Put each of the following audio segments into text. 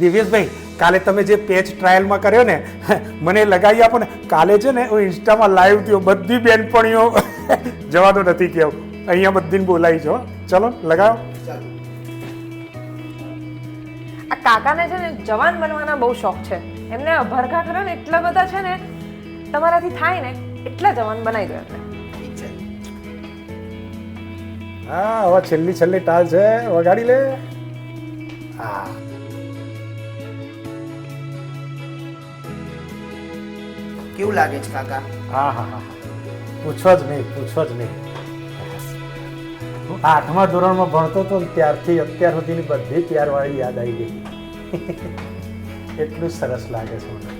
દિવ્યેશભાઈ કાલે તમે જે પેચ ટ્રાયલમાં કર્યો ને મને લગાવી આપો ને. કાલે છે ને હું ઇન્સ્ટામાં લાઈવ થયો બધી બેનપણીઓ. જવાનું નથી કહેવું. અહીંયા બધીને બોલાવી છો ચલો લગાવો. આ કાકાને છે ને જવાન બનવાના બહુ શોખ છે. એમને અભરખા ખરા ને એટલા બધા છે ને તમારાથી થાય ને એટલા જવાન બનાવી દો એમને. હા હવે છેલ્લી છેલ્લી ટાલ છે. વગાડી લે. હા. કેવું લાગે છે કાકા? હા હા હા. પૂછો જ નહીં પૂછો જ નહીં. હું આઠમા ધોરણમાં ભણતો તો ત્યારથી અત્યાર સુધીની બધી ત્યારવાળી યાદ આવી ગઈ. એટલું સરસ લાગે છે મને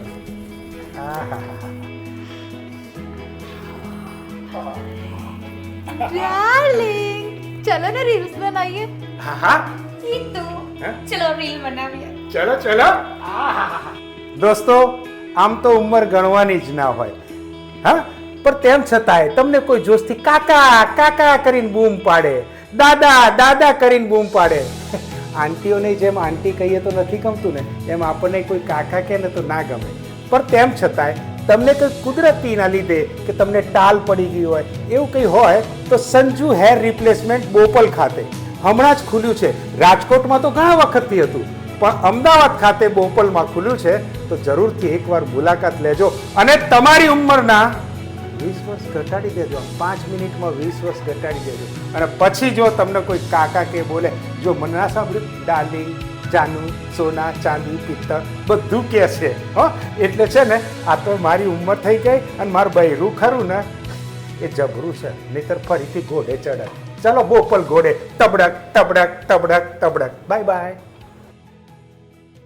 ડાર્લિંગ ચલો ને રીલ્સ બનાવીએ. હા હા. ચલો રીલ બનાવીએ. ચલો ચલો. દોસ્તો આમ તો ઉંમર ગણવાની જ ના હોય. હા? પણ તેમ છતાંય તમને કોઈ જોશથી કાકા કાકા કરીને બૂમ પાડે, દાદા દાદા કરીને બૂમ પાડે. આંટીઓને જેમ આંટી કહીએ તો નથી ગમતું ને, એમ આપણને કોઈ કાકા કહે ને તો ના ગમે. પણ તેમ છતાંય તમને કંઈ કુદરતીના લીધે કે તમને ટાલ પડી ગઈ હોય, એવું કંઈ હોય તો સંજુ હેર રિપ્લેસમેન્ટ બોપલ ખાતે. હમણાં જ ખુલ્યું છે. રાજકોટમાં તો ઘણા વખતથી હતું. પણ અમદાવાદ ખાતે બોપલમાં ખુલ્યું છે, તો જરૂરથી એકવાર મુલાકાત લેજો. અને તમારી ઉંમરના વીસ વર્ષ ઘટાડી દેજો. પાંચ મિનિટમાં વીસ વર્ષ ઘટાડી દેજો. અને પછી જો તમને કોઈ કાકા કે બોલે, જો મને ના સાંભળ્યું? ડાર્લિંગ, જાનુ, સોના, ચાંદી, પિત્તળ બધું કે છે. હો, એટલે છે ને, આ તો મારી ઉંમર થઈ ગઈ અને મારું બૈરું ખરું ને, એ જબરું છે. નહીતર ફરીથી ઘોડે ચડે. ચાલો બોપલ ઘોડે. તબડક તબડક તબડક તબડક. Bye bye.